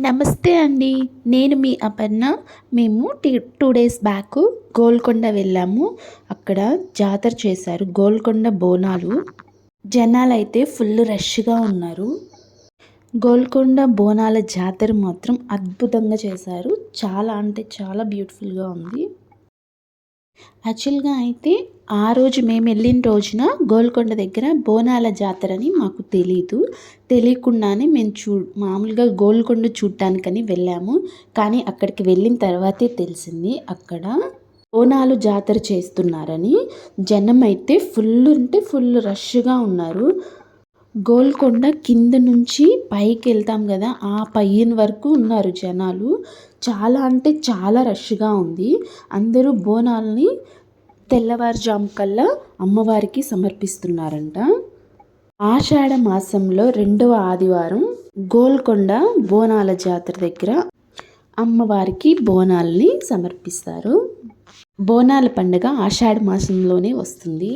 నమస్తే అండి. నేను మీ అపర్ణ. మేము టీ టూ డేస్ బ్యాక్ గోల్కొండ వెళ్ళాము. అక్కడ జాతర చేశారు. గోల్కొండ బోనాలు. జనాలు అయితే ఫుల్ రష్గా ఉన్నారు. గోల్కొండ బోనాల జాతర మాత్రం అద్భుతంగా చేశారు. చాలా అంటే చాలా బ్యూటిఫుల్గా ఉంది. యాక్చువల్గా అయితే ఆ రోజు మేము వెళ్ళిన రోజున గోల్కొండ దగ్గర బోనాల జాతర అని మాకు తెలీదు. తెలియకుండానే మేము చూ మామూలుగా గోల్కొండ చూడటానికని వెళ్ళాము. కానీ అక్కడికి వెళ్ళిన తర్వాతే తెలిసింది. అక్కడ బోనాలు జాతర చేస్తున్నారని జనం అయితే ఫుల్ అంటే ఫుల్ రష్గా ఉన్నారు. గోల్కొండ కింద నుంచి పైకి వెళ్తాం కదా ఆ పైన వరకు ఉన్నారు జనాలు. చాలా అంటే చాలా రష్గా ఉంది. అందరూ బోనాలని తెల్లవారుజాము కల్లా అమ్మవారికి సమర్పిస్తున్నారంట. ఆషాఢ మాసంలో రెండవ ఆదివారం గోల్కొండ బోనాల జాతర దగ్గర అమ్మవారికి బోనాలని సమర్పిస్తారు. బోనాల పండుగ ఆషాఢ మాసంలోనే వస్తుంది.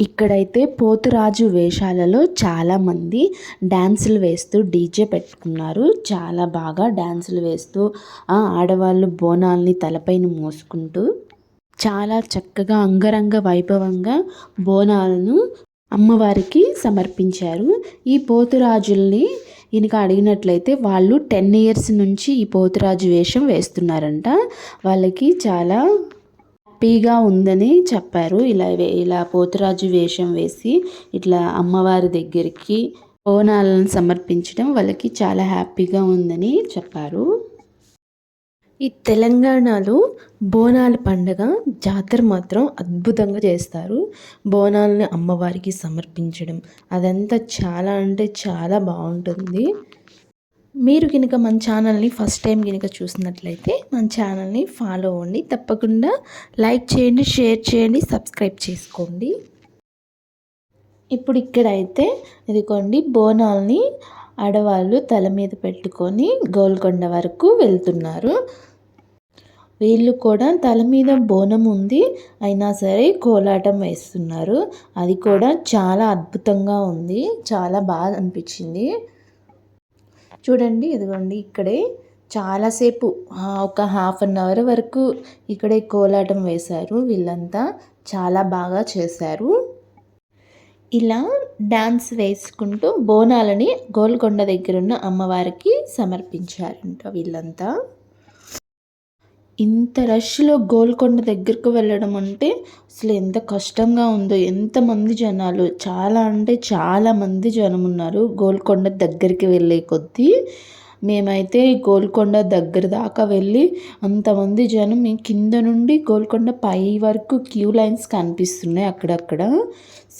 ఇక్కడైతే పోతురాజు వేషాలలో చాలామంది డ్యాన్సులు వేస్తూ డీజే పెట్టుకున్నారు. చాలా బాగా డ్యాన్సులు వేస్తూ ఆడవాళ్ళు బోనాల్ని తలపైన మోసుకుంటూ చాలా చక్కగా అంగరంగ వైభవంగా బోనాలను అమ్మవారికి సమర్పించారు. ఈ పోతురాజుల్ని ఈయనకి అడిగినట్లయితే వాళ్ళు టెన్ ఇయర్స్ నుంచి ఈ పోతురాజు వేషం వేస్తున్నారంట. వాళ్ళకి చాలా హ్యాపీగా ఉందని చెప్పారు. ఇలా ఇలా పోతురాజు వేషం వేసి ఇట్లా అమ్మవారి దగ్గరికి బోనాలను సమర్పించడం వాళ్ళకి చాలా హ్యాపీగా ఉందని చెప్పారు. ఈ తెలంగాణలో బోనాల పండగ జాతర మాత్రం అద్భుతంగా చేస్తారు. బోనాలని అమ్మవారికి సమర్పించడం అదంతా చాలా అంటే చాలా బాగుంటుంది. మీరు కనుక మన ఛానల్ని ఫస్ట్ టైం కనుక చూసినట్లయితే మన ఛానల్ని ఫాలో అవ్వండి. తప్పకుండా లైక్ చేయండి షేర్ చేయండి సబ్స్క్రైబ్ చేసుకోండి. ఇప్పుడు ఇక్కడైతే ఇదిగోండి బోనాల్ని ఆడవాళ్ళు తల మీద పెట్టుకొని గోల్కొండ వరకు వెళ్తున్నారు. వీళ్ళు కూడా తల మీద బోనం ఉంది అయినా సరే కోలాటం వేస్తున్నారు. అది కూడా చాలా అద్భుతంగా ఉంది చాలా బాగా అనిపించింది. చూడండి ఇదిగోండి ఇక్కడే చాలాసేపు ఒక హాఫ్ అన్ అవర్ వరకు ఇక్కడే కోలాటం వేశారు వీళ్ళంతా చాలా బాగా చేశారు. ఇలా డ్యాన్స్ వేసుకుంటూ బోనాలని గోల్కొండ దగ్గర ఉన్న అమ్మవారికి సమర్పించారంట వీళ్ళంతా. ఇంత రష్లో గోల్కొండ దగ్గరకు వెళ్ళడం అంటే అసలు ఎంత కష్టంగా ఉందో ఎంతమంది జనాలు చాలా అంటే చాలా మంది జనం ఉన్నారు గోల్కొండ దగ్గరికి వెళ్ళే కొద్దీ. మేమైతే గోల్కొండ దగ్గర దాకా వెళ్ళి అంతమంది జనం కింద నుండి గోల్కొండ పై వరకు క్యూ లైన్స్ కనిపిస్తున్నాయి అక్కడక్కడ.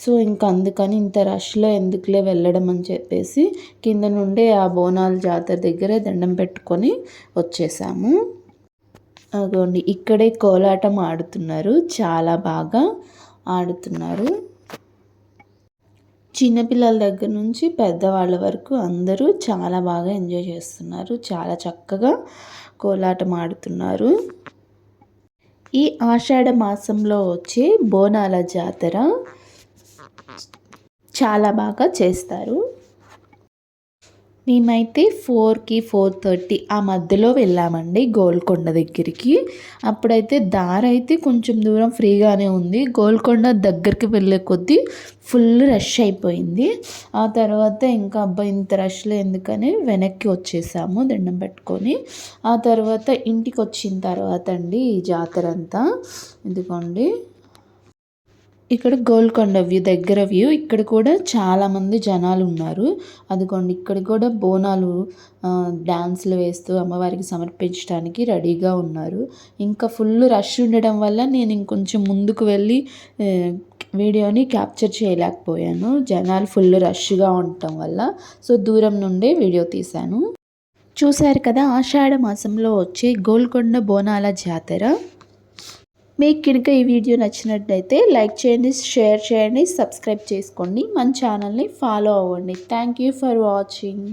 సో ఇంకా అందుకని ఇంత రష్లో ఎందుకులే వెళ్ళడం అని చెప్పేసి కింద నుండి ఆ బోనాల జాతర దగ్గరే దండం పెట్టుకొని వచ్చేసాము. అదిగోండి ఇక్కడే కోలాటం ఆడుతున్నారు. చాలా బాగా ఆడుతున్నారు. చిన్నపిల్లల దగ్గర నుంచి పెద్దవాళ్ళ వరకు అందరూ చాలా బాగా ఎంజాయ్ చేస్తున్నారు. చాలా చక్కగా కోలాటం ఆడుతున్నారు. ఈ ఆషాఢ మాసంలో వచ్చే బోనాల జాతర చాలా బాగా చేస్తారు. మేమైతే ఫోర్కి ఫోర్ థర్టీ ఆ మధ్యలో వెళ్ళామండి గోల్కొండ దగ్గరికి. అప్పుడైతే దారి అయితే కొంచెం దూరం ఫ్రీగానే ఉంది. గోల్కొండ దగ్గరికి వెళ్ళే కొద్దీ ఫుల్ రష్ అయిపోయింది. ఆ తర్వాత ఇంకా అబ్బాయి ఇంత రష్లో ఎందుకని వెనక్కి వచ్చేసాము దండం పెట్టుకొని. ఆ తర్వాత ఇంటికి వచ్చిన తర్వాత అండి ఈ జాతర అంతా ఎందుకండి ఇక్కడ గోల్కొండ వ్యూ దగ్గర వ్యూ. ఇక్కడ కూడా చాలామంది జనాలు ఉన్నారు. అదిగోండి ఇక్కడ కూడా బోనాలు డ్యాన్స్లు వేస్తూ అమ్మవారికి సమర్పించడానికి రెడీగా ఉన్నారు. ఇంకా ఫుల్ రష్ ఉండడం వల్ల నేను ఇంకొంచెం ముందుకు వెళ్ళి వీడియోని క్యాప్చర్ చేయలేకపోయాను. జనాలు ఫుల్ రష్గా ఉండటం వల్ల. సో దూరం నుండే వీడియో తీశాను. చూశారు కదా ఆషాఢ మాసంలో వచ్చే గోల్కొండ బోనాల జాతర. మీకు కనుక ఈ వీడియో నచ్చినట్టయితే లైక్ చేయండి షేర్ చేయండి సబ్స్క్రైబ్ చేసుకోండి. మన ఛానల్ని ఫాలో అవ్వండి. Thank you for watching